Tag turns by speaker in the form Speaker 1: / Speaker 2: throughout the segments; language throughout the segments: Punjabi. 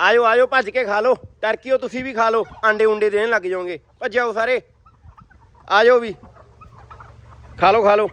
Speaker 1: ਆਇਓ ਆਇਓ, ਭੱਜ ਕੇ ਖਾ ਲਓ। ਟਰਕੀ ਟਰਕੀਓ, ਤੁਸੀਂ ਵੀ ਖਾ ਲਓ। ਆਂਡੇ ਉਂਡੇ ਦੇਣ ਲੱਗ ਜਾਓਗੇ। ਭੱਜਿਓ ਸਾਰੇ। ਆਇਓ ਵੀ। ਖਾ ਲਓ ਖਾ ਲਓ।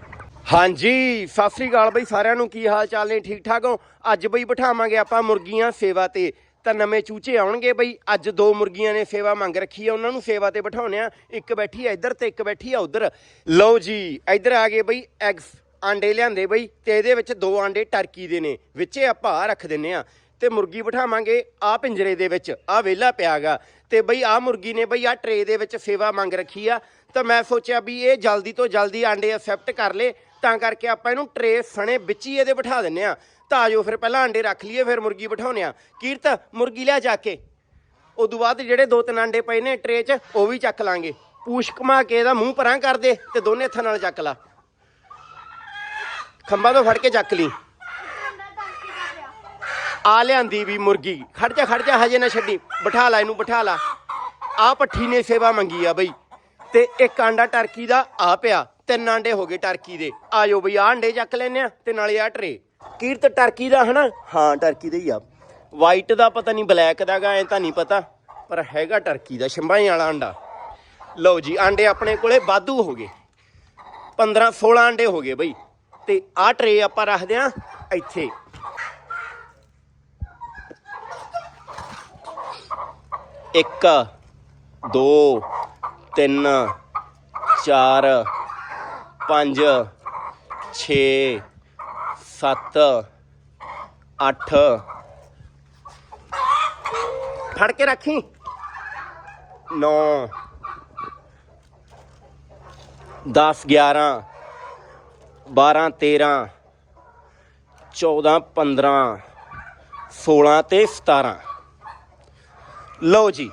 Speaker 1: ਹਾਂਜੀ, ਸਤਿ ਸ੍ਰੀ ਅਕਾਲ ਬਈ, ਸਾਰਿਆਂ ਨੂੰ ਕੀ ਹਾਲ ਚਾਲ ਨੇ? ਠੀਕ ਠਾਕ ਹੋ? ਅੱਜ ਬਈ ਬਿਠਾਵਾਂਗੇ ਆਪਾਂ ਮੁਰਗੀਆਂ ਸੇਵਾ ਤੇ। ਤਾਂ ਨਵੇਂ ਚੂਚੇ ਆਉਣਗੇ ਬਈ। ਅੱਜ ਦੋ ਮੁਰਗੀਆਂ ਨੇ ਸੇਵਾ ਮੰਗ ਰੱਖੀ ਆ। ਉਹਨਾਂ ਨੂੰ ਸੇਵਾ ਤੇ ਬਿਠਾਉਣੇ ਆ। ਇੱਕ ਬੈਠੀ ਆ ਇੱਧਰ ਤੇ ਇੱਕ ਬੈਠੀ ਆ ਉੱਧਰ। ਲਓ ਜੀ, ਇੱਧਰ ਆ ਗਏ ਬਈ ਐਗਸ ਆਂਡੇ ਲਿਆਂਦੇ ਬਈ। ਤੇ ਇਹਦੇ ਵਿੱਚ ਦੋ ਆਂਡੇ ਟਰਕੀ ਦੇ ਨੇ। ਵਿੱਚੇ ਆਪਾਂ ਆਹ ਰੱਖ ਦਿੰਨੇ ਆ। ਤੇ ਮੁਰਗੀ ਬਿਠਾਵਾਂਗੇ ਆ ਪਿੰਜਰੇ ਦੇ ਵਿੱਚ ਆ ਵਿਹਲਾ ਪਿਆਗਾ। ਤੇ ਬਈ ਆ ਮੁਰਗੀ ਨੇ ਬਈ ਆ ਟਰੇ ਦੇ ਵਿੱਚ ਸੇਵਾ ਮੰਗ ਰੱਖੀ ਆ। ਤਾਂ ਮੈਂ ਸੋਚਿਆ ਵੀ ਇਹ ਜਲਦੀ ਤੋਂ ਜਲਦੀ ਆਂਡੇ ਅਸੈਪਟ ਕਰ ਲੇ, ਤਾਂ ਕਰਕੇ ਆਪਾਂ ਇਹਨੂੰ ਟਰੇ ਸਣੇ ਵਿੱਚ ਹੀ ਇਹਦੇ ਬਿਠਾ ਦਿੰਨੇ ਆ। ਤਾਂ ਆਜੋ ਫਿਰ ਪਹਿਲਾਂ ਆਂਡੇ ਰੱਖ ਲਈਏ, ਫਿਰ ਮੁਰਗੀ ਬਿਠਾਉਨੇ ਆ। ਕੀਰਤ, ਮੁਰਗੀ ਲਿਆ ਜਾ ਕੇ। ਉਦੋਂ ਬਾਅਦ ਜਿਹੜੇ ਦੋ ਤਿੰਨ ਆਂਡੇ ਪਏ ਨੇ ਟਰੇ 'ਚ, ਉਹ ਵੀ ਚੱਕ ਲਾਂਗੇ। ਪੂਛ ਘੁਮਾ ਕੇ ਇਹਦਾ ਮੂੰਹ ਪਰਾਂ ਕਰ ਦੇ ਤੇ ਦੋਨੇ ਹੱਥਾਂ ਨਾਲ ਚੱਕ ਲਾ। ਖੰਭਾਂ ਤੋਂ ਫੜ ਕੇ ਚੱਕ ਲਈ। ਆ ਲਿਆਂਦੀ ਵੀ ਮੁਰਗੀ। ਖੜ ਜਾ ਖੜ ਜਾ, ਹਜੇ ਨਾ ਛੱਡੀ। ਬਿਠਾ ਲਾ ਇਹਨੂੰ, ਬਿਠਾ ਲਾ। ਆ ਪੱਠੀ ਨੇ ਸੇਵਾ ਮੰਗੀ ਆ ਬਈ। ਤੇ ਇੱਕ ਆਂਡਾ ਟਰਕੀ ਦਾ ਆ ਪਿਆ। ਤਿੰਨ ਆਂਡੇ ਹੋ ਗਏ ਟਰਕੀ ਦੇ। ਆਜੋ ਬਈ ਆ ਆਂਡੇ ਚੱਕ ਲੈਨੇ ਆ ਤੇ ਨਾਲੇ ਆ ਟਰੇ। ਕੀਰਤ ਟਰਕੀ ਦਾ, ਹਨਾ? ਹਾਂ, ਟਰਕੀ ਦਾ ਹੀ ਆ। ਵਾਈਟ ਦਾ ਪਤਾ ਨਹੀਂ ਬਲੈਕ ਦਾ ਗਾ, ਐ ਤਾਂ ਨਹੀਂ ਪਤਾ। ਪਰ ਹੈਗਾ ਟਰਕੀ ਦਾ ਸ਼ੰਭਾਈ ਵਾਲਾ ਆਂਡਾ। ਲਓ ਜੀ, ਆਂਡੇ ਆਪਣੇ ਕੋਲੇ ਵਾਧੂ ਹੋ ਗਏ। 15 16 ਆਂਡੇ ਹੋ ਗਏ ਬਈ। ਤੇ ਆ ਟਰੇ ਆਪਾਂ ਰੱਖਦੇ ਆ ਇੱਥੇ। ਇੱਕ, ਦੋ, ਤਿੰਨ, ਚਾਰ, ਪੰਜ, ਛੇ, ਸੱਤ, ਅੱਠ। ਫੜ ਕੇ ਰੱਖੀ। 9 10 11 12 13 14 15 16 ਤੇ 17 ਲਓ ਜੀ,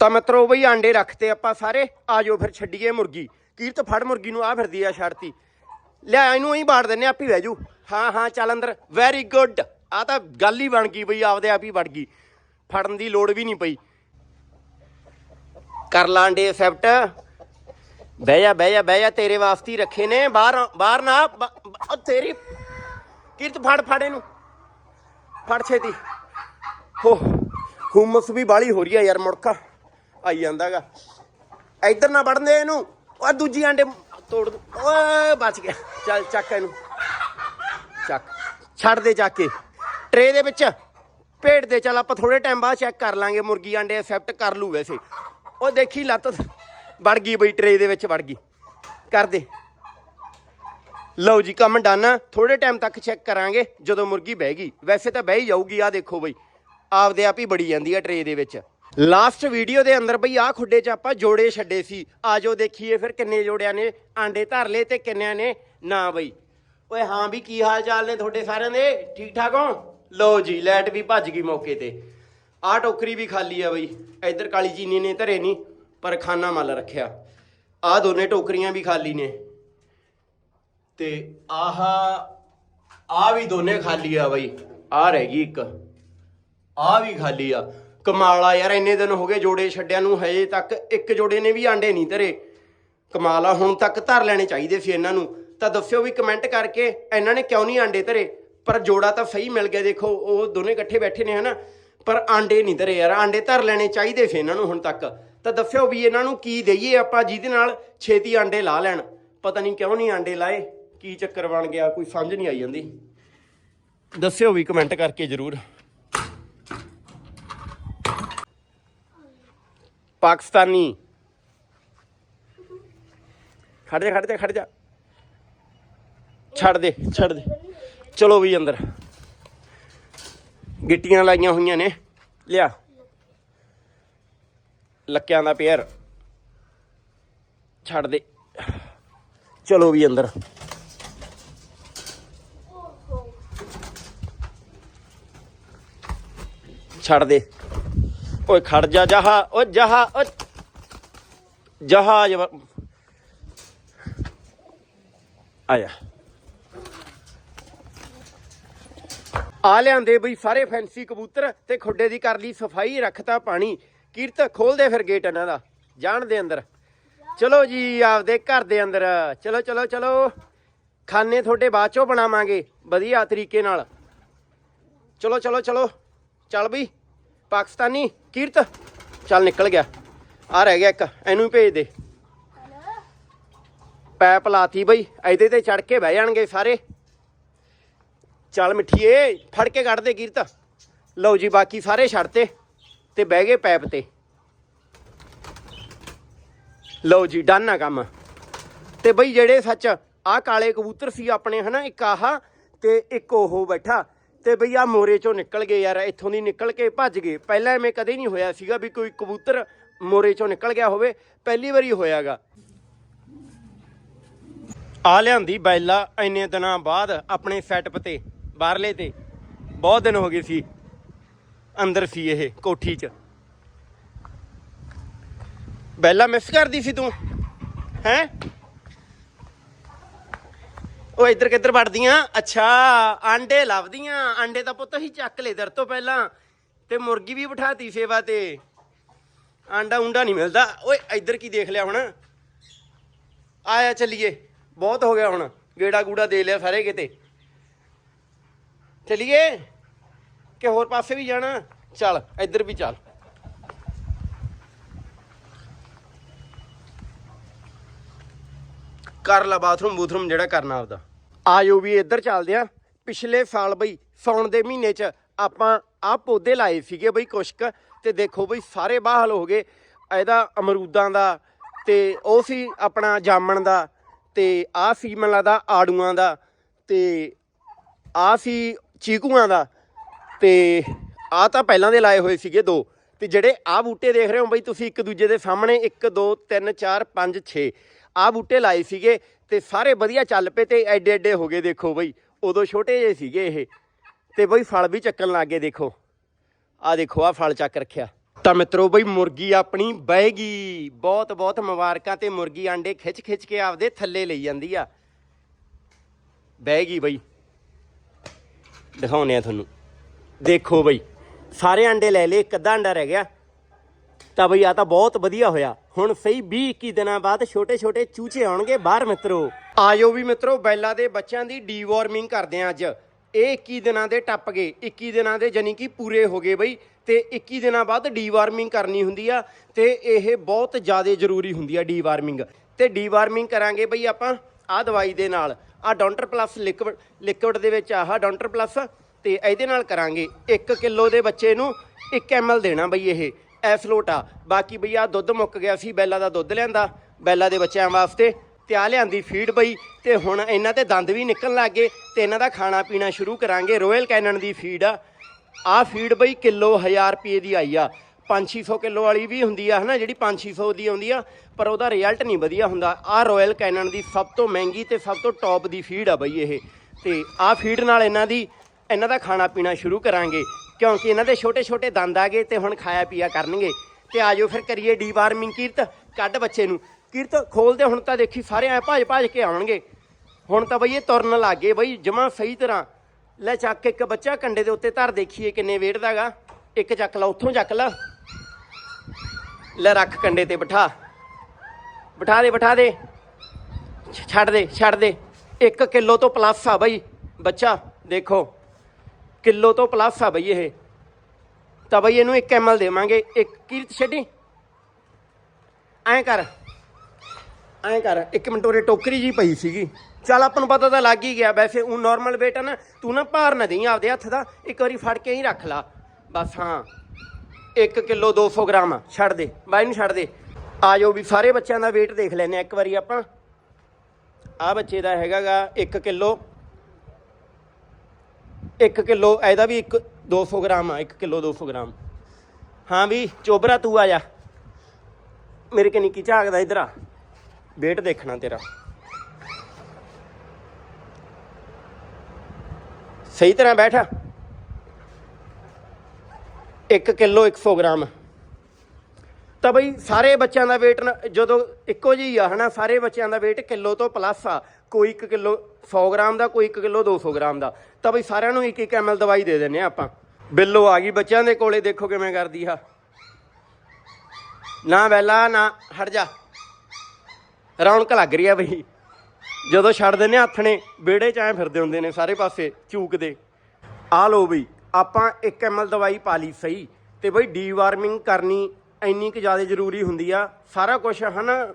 Speaker 1: ਤਾਂ ਮਿੱਤਰੋ ਬਈ ਆਂਡੇ ਰੱਖਤੇ ਆਪਾਂ ਸਾਰੇ ਆਜੋ ਫਿਰ ਛੱਡੀਏ ਮੁਰਗੀ। ਕੀਰਤ ਫੜ ਮੁਰਗੀ ਨੂੰ, ਆ ਫਿਰਦੀ ਆ ਛੱਡਤੀ। ਲੈ ਇਹਨੂੰ ਹੀ ਬਾੜ ਦਿੰਨੇ ਆਪੀ ਬਹਿ ਜੂ। ਹਾਂ ਹਾਂ, ਚੱਲ ਅੰਦਰ। ਵੈਰੀ ਗੁੱਡ ਆ ਤਾਂ ਗੱਲ ਹੀ ਬਣ ਗਈ ਬਈ, ਆਪਦੇ ਆਪ ਹੀ ਵੜ ਗਈ। ਫੜਨ ਦੀ ਲੋੜ ਵੀ ਨਹੀਂ ਪਈ। ਕਰ ਲਾਂ ਆਂਡੇ ਐਕਸੈਪਟ ਬਹਿ ਜਾ ਬਹਿ ਜਾ ਬਹਿ ਜਾ, ਤੇਰੇ ਵਾਸਤੇ ਹੀ ਰੱਖੇ ਨੇ। ਬਾਹਰ ਬਾਹਰ ਨਾ ਉਹ ਤੇਰੀ ਕਿਰਤ ਫੜ ਫੜ ਇਹਨੂੰ। ਫੜ ਛੇਤੀ। ਹੋ। ਹੁਮਸ ਵੀ ਬਾਲੀ ਹੋ ਰਹੀ ਆ ਯਾਰ ਮੁੜਕਾ। ਆਈ ਜਾਂਦਾਗਾ। ਇੱਧਰ ਨਾ ਵੜਨ ਦੇ ਇਹਨੂੰ। ਓਏ ਦੂਜੀ ਆਂਡੇ ਤੋੜ ਓਏ, ਬਚ ਗਿਆ। ਚੱਲ ਚੱਕ ਇਹਨੂੰ। ਚੱਕ। ਛੱਡ ਦੇ ਚੱਕ ਕੇ। ਟਰੇ ਦੇ ਵਿੱਚ। ਭੇਡ ਦੇ। ਚੱਲ ਆਪਾਂ ਥੋੜੇ ਟਾਈਮ ਬਾਅਦ ਚੈੱਕ ਕਰ ਲਾਂਗੇ ਮੁਰਗੀ ਆਂਡੇ ਐਕਸੈਪਟ ਕਰ ਲੂ ਵੈਸੇ। ਉਹ ਦੇਖੀ ਲੱਤ। ਵੜ ਗਈ ਬਈ, ਟਰੇ ਦੇ ਵਿੱਚ ਵੜ ਗਈ। ਕਰ ਦੇ। ਲਓ ਜੀ, ਕੰਮ ਡਨ ਥੋੜੇ ਟਾਈਮ ਤੱਕ ਚੈੱਕ ਕਰਾਂਗੇ, ਜਦੋਂ ਮੁਰਗੀ ਬਹਿ ਗਈ। ਵੈਸੇ ਤਾਂ ਬਹਿ ਹੀ ਜਾਊਗੀ ਆ ਦੇਖੋ ਬਈ। ਆਪਦੇ ਆਪ ਹੀ ਬੜੀ ਜਾਂਦੀ ਆ ਟਰੇ ਦੇ ਵਿੱਚ। ਲਾਸਟ ਵੀਡੀਓ ਦੇ ਅੰਦਰ ਬਈ ਆ ਖੁੱਡੇ 'ਚ ਆਪਾਂ ਜੋੜੇ ਛੱਡੇ ਸੀ। ਆਜੋ ਦੇਖੀਏ ਫਿਰ ਕਿੰਨੇ ਜੋੜਿਆਂ ਨੇ, ਆਂਡੇ ਧਰ ਲਏ ਤੇ ਕਿੰਨਿਆਂ ਨੇ, ਨਾ ਬਈ। ਓਏ ਹਾਂ ਵੀ ਕੀ ਹਾਲ ਚਾਲ ਨੇ ਤੁਹਾਡੇ ਸਾਰਿਆਂ ਦੇ? ਠੀਕ ਠਾਕ ਹੋ? ਲਓ ਜੀ ਲਾਈਟ ਵੀ ਭੱਜ ਗਈ ਮੌਕੇ ਤੇ। ਆਹ ਟੋਕਰੀ ਵੀ ਖਾਲੀ ਆ ਬਈ। ਇੱਧਰ ਕਾਲੀ ਚੀਨੀ ਨੇ ਧਰੇ ਨਹੀਂ ਪਰ ਖਾਨਾ ਮੱਲ ਰੱਖਿਆ। ਆਹ ਦੋਨੇ ਟੋਕਰੀਆਂ ਵੀ ਖਾਲੀ ਨੇ। ਤੇ ਆਹ ਆ ਵੀ ਦੋਨੇ ਖਾਲੀ ਆ ਬਈ। ਆ ਰਹਿ ਗਈ ਇੱਕ। ਆ ਵੀ ਖਾਲੀ ਆ। ਕਮਾਲ ਆ ਯਾਰ, ਇੰਨੇ ਦਿਨ ਹੋ ਗਏ ਜੋੜੇ ਛੱਡਿਆਂ ਨੂੰ, ਹਜੇ ਤੱਕ ਇੱਕ ਜੋੜੇ ਨੇ ਵੀ ਆਂਡੇ ਨਹੀਂ ਧਰੇ। ਕਮਾਲ ਆ, ਹੁਣ ਤੱਕ ਧਰ ਲੈਣੇ ਚਾਹੀਦੇ ਸੀ ਇਹਨਾਂ ਨੂੰ। ਤਾਂ ਦੱਸਿਓ ਵੀ ਕਮੈਂਟ ਕਰਕੇ ਇਹਨਾਂ ਨੇ ਕਿਉਂ ਨਹੀਂ ਆਂਡੇ ਧਰੇ? ਪਰ ਜੋੜਾ ਤਾਂ ਸਹੀ ਮਿਲ ਗਿਆ, ਦੇਖੋ, ਉਹ ਦੋਨੇ ਇਕੱਠੇ ਬੈਠੇ ਨੇ, ਹਨਾ? ਪਰ ਆਂਡੇ ਨਹੀਂ ਧਰੇ ਯਾਰ, ਆਂਡੇ ਧਰ ਲੈਣੇ ਚਾਹੀਦੇ ਸੀ ਇਹਨਾਂ ਨੂੰ ਹੁਣ ਤੱਕ। ਤਾਂ ਦੱਸਿਓ ਵੀ ਇਹਨਾਂ ਨੂੰ ਕੀ ਦਈਏ ਆਪਾਂ ਜਿਹਦੇ ਨਾਲ ਛੇਤੀ ਆਂਡੇ ਲਾ ਲੈਣ। ਪਤਾ ਨਹੀਂ ਕਿਉਂ ਨਹੀਂ ਆਂਡੇ ਲਾਏ, ਕੀ ਚੱਕਰ ਬਣ ਗਿਆ, ਕੋਈ ਸਮਝ ਨਹੀਂ ਆਈ ਜਾਂਦੀ। ਦੱਸਿਓ ਵੀ ਕਮੈਂਟ ਕਰਕੇ ਜਰੂਰ। ਪਾਕਿਸਤਾਨੀ। ਖੜ ਜਾ ਖੜ ਜਾ ਖੜ ਜਾ। ਛੱਡ ਦੇ ਛੱਡ ਦੇ। ਚਲੋ ਵੀ ਅੰਦਰ। ਗਿੱਟੀਆਂ ਲਾਈਆਂ ਹੋਈਆਂ ਨੇ। ਲਿਆ। ਲੱਕਿਆਂ ਦਾ ਪੇਅਰ। ਛੱਡ ਦੇ। ਚਲੋ ਵੀ ਅੰਦਰ। ਛੱਡ ਦੇ। ਓਏ ਖੜ ਜਾ ਜਹਾ ਓ ਜਹਾ ਓ ਜਹਾਜ਼ ਆਇਆ। ਆ ਲਿਆਂਦੇ ਬਈ ਸਾਰੇ ਫੈਂਸੀ ਕਬੂਤਰ ਤੇ ਖੁੱਡੇ ਦੀ ਕਰ ਲਈ ਸਫ਼ਾਈ, ਰੱਖਤਾ ਪਾਣੀ। ਕੀਰਤ ਖੋਲਦੇ ਫਿਰ ਗੇਟ ਇਹਨਾਂ ਦਾ, ਜਾਣ ਦੇ ਅੰਦਰ। ਚਲੋ ਜੀ, ਆਪਦੇ ਘਰ ਦੇ ਅੰਦਰ। ਚਲੋ ਚਲੋ ਚਲੋ। ਖਾਨੇ ਤੁਹਾਡੇ ਬਾਅਦ ਚੋਂ ਬਣਾਵਾਂਗੇ, ਵਧੀਆ ਤਰੀਕੇ ਨਾਲ। ਚਲੋ ਚਲੋ ਚਲੋ। ਚੱਲ ਬਈ। ਪਾਕਿਸਤਾਨੀ ਕੀਰਤ। ਚੱਲ ਨਿਕਲ ਗਿਆ। ਆ ਰਹਿ ਗਿਆ ਇੱਕ, ਇਹਨੂੰ ਭੇਜ ਦੇ। ਪੈਪ ਲਾਤੀ ਬਈ, ਇਹਦੇ ਤੇ ਚੜ ਕੇ ਬਹਿ ਜਾਣਗੇ ਸਾਰੇ। ਚੱਲ ਮਿੱਠੀਏ, ਫੜ ਕੇ ਕੱਢ ਦੇ ਕੀਰਤ। ਲਓ ਜੀ, ਬਾਕੀ ਸਾਰੇ ਛੱਡਤੇ ਤੇ ਬਹਿ ਗਏ ਪੈਪ ਤੇ। ਲਓ ਜੀ, ਡਨ ਆ ਕੰਮ। ਤੇ ਬਈ ਜਿਹੜੇ ਸੱਚ ਆਹ ਕਾਲੇ ਕਬੂਤਰ ਸੀ ਆਪਣੇ, ਹਨਾ, ਇੱਕ ਆਹ ਤੇ ਇੱਕ ਉਹ ਬੈਠਾ। ਤੇ ਬਈ ਆ ਮੋਰੇ ਚੋਂ ਨਿਕਲ ਗਏ ਯਾਰ, ਇੱਥੋਂ ਦੀ ਨਿਕਲ ਕੇ ਭੱਜ ਗਏ। ਪਹਿਲਾਂ ਐਵੇਂ ਕਦੇ ਨਹੀਂ ਹੋਇਆ ਸੀਗਾ ਵੀ ਕੋਈ ਕਬੂਤਰ ਮੋਰੇ ਚੋਂ ਨਿਕਲ ਗਿਆ ਹੋਵੇ, ਪਹਿਲੀ ਵਾਰੀ ਹੋਇਆਗਾ। ਆ ਲਿਆਂਦੀ ਬੈਲਾ ਇੰਨੇ ਦਿਨਾਂ ਬਾਅਦ ਆਪਣੇ ਸੈਟਅਪ ਤੇ, ਬਾਹਰਲੇ ਤੇ। ਬਹੁਤ ਦਿਨ ਹੋ ਗਏ ਸੀ, ਅੰਦਰ ਸੀ ਇਹ ਕੋਠੀ 'ਚ। ਬੈਲਾ ਮਿਸ ਕਰਦੀ ਸੀ ਤੂੰ? ਹੈ? ਉਹ ਇੱਧਰ ਕਿੱਧਰ ਵੜਦੀਆਂ? ਅੱਛਾ, ਆਂਡੇ ਲੱਭਦੀਆਂ। ਆਂਡੇ ਤਾਂ ਪੁੱਤ ਹੀ ਚੱਕ ਲਏ ਦਰ ਤੋਂ ਪਹਿਲਾਂ। ਤੇ ਮੁਰਗੀ ਵੀ ਬਿਠਾਤੀ ਸੇਵਾ ਤੇ। ਆਂਡਾ ਉਂਡਾ ਨਹੀਂ ਮਿਲਦਾ। ਓਏ, ਇੱਧਰ ਕੀ ਦੇਖ ਲਿਆ ਹੁਣ? ਆਇਆ ਚੱਲੀਏ। ਬਹੁਤ ਹੋ ਗਿਆ ਹੁਣ। ਗੇੜਾ ਗੂੜਾ ਦੇ ਲਿਆ ਸਾਰੇ ਕਿਤੇ। ਚੱਲੀਏ? ਕਿ ਹੋਰ ਪਾਸੇ ਵੀ ਜਾਣਾ? ਚੱਲ, ਇੱਧਰ ਵੀ ਚੱਲ। ਕਰ ਲਾ ਬਾਥਰੂਮ ਬੂਥਰੂਮ ਜਿਹੜਾ ਕਰਨਾ ਆਪਦਾ। ਆਜੋ ਵੀ ਇੱਧਰ ਚੱਲਦੇ ਆ। ਪਿਛਲੇ ਸਾਲ ਬਈ, ਸੌਣ ਦੇ ਮਹੀਨੇ 'ਚ ਆਪਾਂ ਆਹ ਪੌਦੇ ਲਾਏ ਸੀਗੇ ਬਈ ਕੁਸ਼ਕ ਤੇ ਦੇਖੋ ਬਈ ਸਾਰੇ ਬਾਹਲ ਹੋ ਗਏ। ਇਹਦਾ ਅਮਰੂਦਾਂ ਦਾ ਤੇ ਉਹ ਸੀ ਆਪਣਾ ਜਾਮਣ ਦਾ ਤੇ ਆਹ ਸੀ ਮੈਨੂੰ ਲੱਗਦਾ ਆੜੂਆਂ ਦਾ ਤੇ ਆਹ ਸੀ ਚੀਕੂਆਂ ਦਾ ਤੇ ਆਹ ਤਾਂ ਪਹਿਲਾਂ ਦੇ ਲਾਏ ਹੋਏ ਸੀਗੇ ਦੋ। ਤੇ ਜਿਹੜੇ ਆਹ ਬੂਟੇ ਦੇਖ ਰਹੇ ਹੋ ਬਈ ਤੁਸੀਂ ਇੱਕ ਦੂਜੇ ਦੇ ਸਾਹਮਣੇ 1 2 3 4 5 6 ਆਹ ਬੂਟੇ ਲਾਏ ਸੀਗੇ ਤੇ ਸਾਰੇ ਵਧੀਆ ਚੱਲ ਪਏ ਤੇ ਐਡੇ ਐਡੇ ਹੋ ਗਏ ਦੇਖੋ ਬਈ। ਉਦੋਂ ਛੋਟੇ ਜਿਹੇ ਸੀਗੇ ਇਹ। ਤੇ ਬਈ ਫਲ ਵੀ ਚੱਕਣ ਲੱਗ ਗਏ ਦੇਖੋ। ਆਹ ਦੇਖੋ ਆਹ ਫਲ ਚੱਕ ਰੱਖਿਆ। ਤਾਂ ਮਿੱਤਰੋ ਬਈ ਮੁਰਗੀ ਆਪਣੀ ਬਹਿਗੀ ਬਹੁਤ ਬਹੁਤ ਮੁਬਾਰਕਾਂ ਤੇ ਮੁਰਗੀ ਆਂਡੇ ਖਿੱਚ ਖਿੱਚ ਕੇ ਆਪਦੇ ਥੱਲੇ ਲਈ ਜਾਂਦੀ ਆ। ਬਹਿਗੀ ਬਈ। ਦਿਖਾਉਨੇ ਆ ਤੁਹਾਨੂੰ। ਦੇਖੋ ਬਈ, ਸਾਰੇ ਆਂਡੇ ਲੈ ਲਏ, ਇੱਕ ਅੱਧਾ ਆਂਡਾ ਰਹਿ ਗਿਆ। ਤਾਂ ਬਈ ਆ ਤਾਂ ਬਹੁਤ ਵਧੀਆ ਹੋਇਆ। ਹੁਣ ਸਹੀ 20 21 ਦਿਨਾਂ ਬਾਅਦ ਛੋਟੇ ਛੋਟੇ ਚੂਚੇ ਆਉਣਗੇ ਬਾਹਰ ਮਿੱਤਰੋ। ਆਜੋ ਵੀ ਮਿੱਤਰੋ, ਬੈਲਾ ਦੇ ਬੱਚਿਆਂ ਦੀ ਡੀਵਾਰਮਿੰਗ ਕਰਦੇ ਆ ਅੱਜ। ਇਹ 21 ਦਿਨਾਂ ਦੇ ਟੱਪ ਗਏ 21 ਦਿਨਾਂ ਦੇ ਜਾਨੀ ਕਿ ਪੂਰੇ ਹੋ ਗਏ ਬਈ, ਤੇ 21 ਦਿਨਾਂ ਬਾਅਦ ਡੀਵਾਰਮਿੰਗ ਕਰਨੀ ਹੁੰਦੀ ਆ, ਤੇ ਇਹ ਬਹੁਤ ਜ਼ਿਆਦਾ ਜ਼ਰੂਰੀ ਹੁੰਦੀ ਆ ਡੀਵਾਰਮਿੰਗ ਤੇ ਡੀਵਾਰਮਿੰਗ ਕਰਾਂਗੇ ਬਈ ਆਪਾਂ ਆ ਦਵਾਈ ਦੇ ਨਾਲ। ਆ ਡੌਂਟਰ ਪਲੱਸ ਲਿਕਵਿਡ ਲਿਕਵਿਡ ਦੇ ਵਿੱਚ ਆਹ ਡੌਂਟਰ ਪਲੱਸ, ਤੇ ਇਹਦੇ ਨਾਲ ਕਰਾਂਗੇ। 1 ਕਿਲੋ ਦੇ ਬੱਚੇ ਨੂੰ 1 ml ਦੇਣਾ ਬਈ ਇਹ। ਐਸਲੋਟ ਆ ਬਾਕੀ ਬਈ ਆ ਦੁੱਧ ਮੁੱਕ ਗਿਆ ਸੀ, ਬੈਲਾ ਦਾ ਦੁੱਧ ਲਿਆਂਦਾ। ਬੈਲਾ ਦੇ ਬੱਚਿਆਂ ਵਾਸਤੇ ਤੇ ਆ ਲਿਆਂਦੀ ਫੀਡ ਬਈ। ਤੇ ਹੁਣ ਇਹਨਾਂ ਤੇ ਦੰਦ ਵੀ ਨਿਕਲਣ ਲੱਗ ਗਏ ਤੇ ਇਹਨਾਂ ਦਾ ਖਾਣਾ ਪੀਣਾ ਸ਼ੁਰੂ ਕਰਾਂਗੇ ਰੋਇਲ ਕੈਨਨ ਦੀ ਫੀਡ ਆ ਆ ਫੀਡ ਬਈ ਕਿਲੋ 1000 ਰੁਪਏ ਦੀ ਆਈ ਆ। 5-600 ਕਿਲੋ ਵਾਲੀ ਵੀ ਹੁੰਦੀ ਆ, ਹਨਾ? ਜਿਹੜੀ 5-600 ਦੀ ਆਉਂਦੀ ਆ, ਪਰ ਉਹਦਾ ਰਿਜ਼ਲਟ ਨਹੀਂ ਵਧੀਆ ਹੁੰਦਾ। ਆ ਰਾਇਲ ਕੈਨਨ ਦੀ ਸਭ ਤੋਂ ਮਹਿੰਗੀ ਤੇ ਸਭ ਤੋਂ ਟੌਪ ਦੀ ਫੀਡ ਆ ਬਈ ਇਹ। ਤੇ ਆ ਫੀਡ ਨਾਲ ਇਹਨਾਂ ਦੀ, ਇਹਨਾਂ ਦਾ ਖਾਣਾ ਪੀਣਾ ਸ਼ੁਰੂ ਕਰਾਂਗੇ। ਕਿਉਂਕਿ ਇਹਨਾਂ ਦੇ ਛੋਟੇ-ਛੋਟੇ ਦੰਦ ਆ ਗਏ ਤੇ ਹੁਣ ਖਾਇਆ ਪੀਆ ਕਰਨਗੇ। ਤੇ ਆਜੋ ਫਿਰ ਕਰੀਏ ਡੀਵਾਰਮਿੰਗ ਕੀਰਤ, ਕੱਢ ਬੱਚੇ ਨੂੰ। ਕੀਰਤ ਖੋਲਦੇ ਹੁਣ ਤਾਂ ਦੇਖੀ ਸਾਰੇ ਐ ਭਾਜ ਭਾਜ ਕੇ ਆਉਣਗੇ। ਹੁਣ ਤਾਂ ਬਈ ਇਹ ਤੁਰਨ ਲੱਗ ਗਏ ਬਈ ਜਮਾ ਸਹੀ ਤਰ੍ਹਾਂ। ਲੈ ਚੱਕ ਇੱਕ ਬੱਚਾ ਕੰਡੇ ਦੇ ਉੱਤੇ ਧਰ ਦੇਖੀਏ ਕਿੰਨੇ ਵੇਟ ਦਾਗਾ ਇੱਕ ਚੱਕ ਲਾ, ਉੱਥੋਂ ਚੱਕ ਲਾ। ਲੈ ਰੱਖ ਕੰਡੇ ਤੇ ਬਿਠਾ। ਬਿਠਾ ਦੇ ਬਿਠਾ ਦੇ। ਛੱਡ ਦੇ ਛੱਡ ਦੇ। 1 ਕਿਲੋ ਤੋਂ ਪਲੱਸ ਆ ਬਈ। ਬੱਚਾ, ਦੇਖੋ। ਕਿਲੋ ਤੋਂ ਪਲੱਸ ਆ ਬਈ ਇਹ। ਤਾਂ ਬਈ ਇਹਨੂੰ 1 ml ਦੇਵਾਂਗੇ। ਇੱਕ ਕੀਰਤ ਛੱਡੀ ਐਂ ਕਰ। ਐਂ ਕਰ। ਇੱਕ ਮਿੰਟ ਉਰੇ ਟੋਕਰੀ ਜੀ ਪਈ ਸੀਗੀ। ਚੱਲ ਆਪਾਂ ਨੂੰ ਪਤਾ ਤਾਂ ਲੱਗ ਹੀ ਗਿਆ। ਵੈਸੇ ਉਹ ਨਾਰਮਲ weight ਆ ਨਾ, ਤੂੰ ਨਾ ਭਾਰ ਨਾ ਦੇਈਂ ਆਪਦੇ ਹੱਥ ਦਾ। ਇੱਕ ਵਾਰੀ ਫੜ ਕੇ ਹੀ ਰੱਖ ਲਾ। ਬਸ ਹਾਂ। 1 ਕਿਲੋ 200 ਗ੍ਰਾਮ ਛੱਡ ਦੇ। ਬਾਈ ਨੂੰ ਛੱਡ ਦੇ। ਆ ਜਾਓ ਵੀ ਸਾਰੇ ਬੱਚਿਆਂ ਦਾ weight ਦੇਖ ਲੈਨੇ ਆ ਇੱਕ ਵਾਰੀ ਆਪਾਂ। ਆ ਬੱਚੇ ਦਾ ਹੈਗਾਗਾ 1 ਕਿਲੋ। 1 ਕਿਲੋ, ਇਹਦਾ ਵੀ 1 200 ਗ੍ਰਾਮ ਆ 1 ਕਿਲੋ 200 ਗ੍ਰਾਮ। ਹਾਂ ਵੀ, ਚੋਬਰਾ, ਤੂੰ ਆ ਜਾ। ਮੇਰੇ ਕਿ ਨਿੱਕੀ ਝਾਕਦਾ ਇਧਰ ਆ? ਵੇਟ ਦੇਖਣਾ ਤੇਰਾ। ਸਹੀ ਤਰ੍ਹਾਂ ਬੈਠ। 1 ਕਿਲੋ 100 ਗ੍ਰਾਮ। ਤਾਂ ਬਈ, ਸਾਰੇ ਬੱਚਿਆਂ ਦਾ weight ਨਾ- ਜਦੋਂ ਇੱਕੋ ਜਿਹੀ ਆ, ਹਨਾ, ਸਾਰੇ ਬੱਚਿਆਂ ਦਾ weight ਕਿਲੋ ਤੋਂ ਪਲੱਸ ਆ। ਕੋਈ 1 ਕਿਲੋ 100 ਗ੍ਰਾਮ ਦਾ, ਕੋਈ 1 ਕਿਲੋ 200 ਗ੍ਰਾਮ ਦਾ। ਤਾਂ ਬਈ ਸਾਰਿਆਂ ਨੂੰ 1 1 ml ਦਵਾਈ ਦੇ ਦਿੰਨੇ ਆ ਆਪਾਂ। ਬਿੱਲੋ ਆ ਗਈ ਬੱਚਿਆਂ ਦੇ ਕੋਲੇ, ਦੇਖੋ ਕਿਵੇਂ ਕਰਦੀ ਆ। ਨਾ ਵੈਲਾ ਨਾ ਹਟ ਜਾ। ਰੌਣਕ ਲੱਗ ਰਹੀ ਆ ਬਈ। ਜਦੋਂ ਛੱਡ ਦਿੰਨੇ ਹੱਥ ਨੇ, ਵਿਹੜੇ ਚ ਐ ਫਿਰਦੇ ਹੁੰਦੇ ਨੇ ਸਾਰੇ ਪਾਸੇ, ਚੂਕਦੇ। ਆ ਲੋ ਬਈ, ਆਪਾਂ 1 ml ਦਵਾਈ ਪਾ ਲਈ ਸਹੀ। ਤੇ ਬਈ ਡੀਵਾਰਮਿੰਗ ਕਰਨੀ ਇੰਨੀ ਕੁ ਜ਼ਿਆਦਾ ਜ਼ਰੂਰੀ ਹੁੰਦੀ ਆ। ਸਾਰਾ ਕੁਝ ਹਨਾ?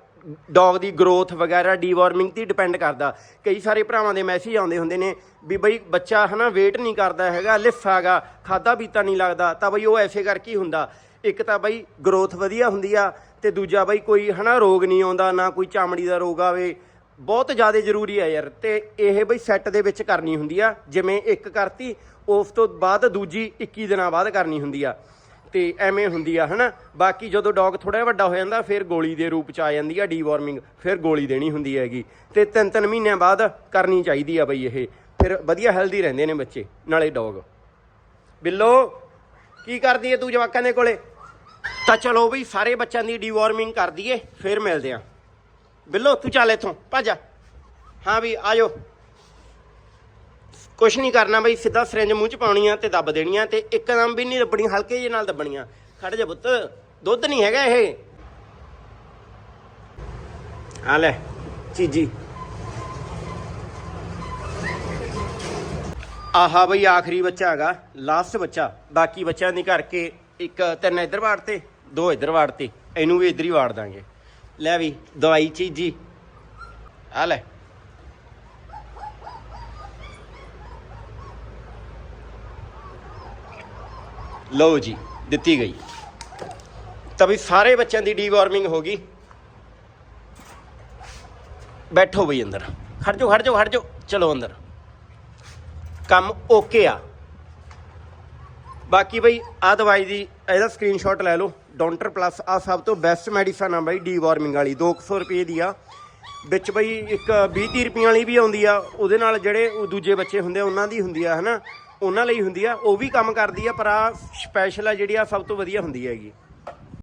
Speaker 1: ਡੌਗ ਦੀ ਗਰੋਥ ਵਗੈਰਾ ਡੀਵਾਰਮਿੰਗ ਤੇ ਡਿਪੈਂਡ ਕਰਦਾ। ਕਈ ਸਾਰੇ ਭਰਾਵਾਂ ਦੇ ਮੈਸੇਜ ਆਉਂਦੇ ਹੁੰਦੇ ਨੇ ਵੀ ਬਈ ਬੱਚਾ ਹਨਾ ਵੇਟ ਨਹੀਂ ਕਰਦਾ ਹੈਗਾ ਲਿੱਸਾ ਹੈਗਾ ਖਾਦਾ ਪੀਤਾ ਨਹੀਂ ਲੱਗਦਾ, ਤਾਂ ਬਈ ਉਹ ਐਸੇ ਕਰਕੇ ਹੁੰਦਾ। ਇੱਕ ਤਾਂ ਬਈ ਗਰੋਥ ਵਧੀਆ ਹੁੰਦੀ ਆ ਤੇ ਦੂਜਾ ਬਈ ਕੋਈ ਹਨਾ ਰੋਗ ਨਹੀਂ ਆਉਂਦਾ, ਨਾ ਕੋਈ ਚਾਮੜੀ ਦਾ ਰੋਗ ਆਵੇ। ਬਹੁਤ ਜ਼ਿਆਦਾ ਜ਼ਰੂਰੀ ਆ ਯਾਰ ਤੇ ਇਹ ਬਈ ਸੈੱਟ ਦੇ ਵਿੱਚ ਕਰਨੀ ਹੁੰਦੀ ਆ। ਜਿਵੇਂ ਇੱਕ ਕਰਤੀ, ਉਸ ਤੋਂ ਬਾਅਦ ਦੂਜੀ 21 ਦਿਨਾਂ ਬਾਅਦ ਕਰਨੀ ਹੁੰਦੀ ਆ। ਤੇ ਐਵੇਂ ਹੁੰਦੀ ਆ, ਹਨਾ? ਬਾਕੀ ਜਦੋਂ ਡੌਗ ਥੋੜਾ ਜਿਹਾ ਵੱਡਾ ਹੋ ਜਾਂਦਾ, ਫਿਰ ਗੋਲੀ ਦੇ ਰੂਪ ਚ ਆ ਜਾਂਦੀ ਆ ਡੀਵਾਰਮਿੰਗ ਫਿਰ ਗੋਲੀ ਦੇਣੀ ਹੁੰਦੀ ਹੈਗੀ। ਤੇ ਤਿੰਨ ਤਿੰਨ ਮਹੀਨਿਆਂ ਬਾਅਦ ਕਰਨੀ ਚਾਹੀਦੀ ਆ ਬਈ ਇਹ। ਫਿਰ ਵਧੀਆ ਹੈਲਦੀ ਰਹਿੰਦੇ ਨੇ ਬੱਚੇ, ਨਾਲੇ ਡੌਗ। ਬਿੱਲੋ, ਕੀ ਕਰਦੀ ਏ ਤੂੰ ਜਵਾਕਾਂ ਦੇ ਕੋਲੇ? ਤਾਂ ਚਲੋ ਬਈ, ਸਾਰੇ ਬੱਚਿਆਂ ਦੀ ਡੀਵਾਰਮਿੰਗ ਕਰ ਦਈਏ, ਫਿਰ ਮਿਲਦੇ ਆ। ਬਿੱਲੋ, ਤੂੰ ਚੱਲ ਇੱਥੋਂ, ਭੱਜ ਹਾਂ ਵੀ ਆਜੋ ਕੁਛ ਨਹੀਂ ਕਰਨਾ ਬਈ, ਸਿੱਧਾ ਸਿਰੰਜ ਮੂੰਹ ਚ ਪਾਉਣੀ ਆ ਤੇ ਦੱਬ ਦੇਣੀ ਆ ਤੇ ਇੱਕਦਮ ਵੀ ਨਹੀਂ ਦੱਬਣੀ ਹਲਕੇ ਜਿਹੇ ਨਾਲ ਦੱਬਣੀਆਂ। ਖੜ ਜਾ ਪੁੱਤ, ਦੁੱਧ ਨਹੀਂ ਹੈਗਾ ਇਹ। ਆ ਲੈ, ਚੀਜੀ। ਆਹਾ ਬਈ, ਆਖਰੀ ਬੱਚਾ ਹੈਗਾ ਲਾਸਟ ਬੱਚਾ। ਬਾਕੀ ਬੱਚਿਆਂ ਦੀ ਕਰਕੇ ਇੱਕ, ਤਿੰਨ ਇੱਧਰ ਵਾੜ ਤੇ, ਦੋ ਇੱਧਰ ਵਾੜ ਤੇ। ਇਹਨੂੰ ਵੀ ਇੱਧਰ ਹੀ ਵਾੜ ਦਾਂਗੇ। ਲੈ ਵੀ, ਦਵਾਈ ਚੀਜੀ। ਆ ਲੈ। ਲਓ ਜੀ, ਦਿੱਤੀ ਗਈ। ਤਾਂ ਵੀ ਸਾਰੇ ਬੱਚਿਆਂ ਦੀ ਡੀਵਾਰਮਿੰਗ ਹੋ ਗਈ। ਬੈਠੋ ਬਈ ਅੰਦਰ। ਖੜ ਜਾਓ ਖੜ ਜਾਓ ਖੜ ਜਾਓ ਚਲੋ ਅੰਦਰ। ਕੰਮ ਓਕੇ ਆ। ਬਾਕੀ ਬਈ ਆ ਦਵਾਈ ਦੀ, ਇਹਦਾ ਸਕਰੀਨਸ਼ਾਟ ਲੈ ਲਓ। ਡੌਂਟਰ ਪਲੱਸ ਆ ਸਭ ਤੋਂ ਬੈਸਟ ਮੈਡੀਸਨ ਆ ਬਈ ਡੀਵਾਰਮਿੰਗ ਵਾਲੀ। 200 ਰੁਪਏ ਦੀ ਆ। ਵਿੱਚ ਬਈ ਇੱਕ 20 30 ਰੁਪਈਆਂ ਵਾਲੀ ਵੀ ਆਉਂਦੀ ਆ। ਉਹਦੇ ਨਾਲ ਜਿਹੜੇ ਉਹ ਦੂਜੇ ਬੱਚੇ ਹੁੰਦੇ ਆ, ਉਹਨਾਂ ਦੀ ਹੁੰਦੀ ਆ, ਹਨਾ? ਉਹਨਾਂ ਲਈ ਹੁੰਦੀ ਆ, ਉਹ ਵੀ ਕੰਮ ਕਰਦੀ ਆ, ਪਰ ਆ ਸਪੈਸ਼ਲ ਆ ਜਿਹੜੀ ਆ ਸਭ ਤੋਂ ਵਧੀਆ ਹੁੰਦੀ ਹੈਗੀ।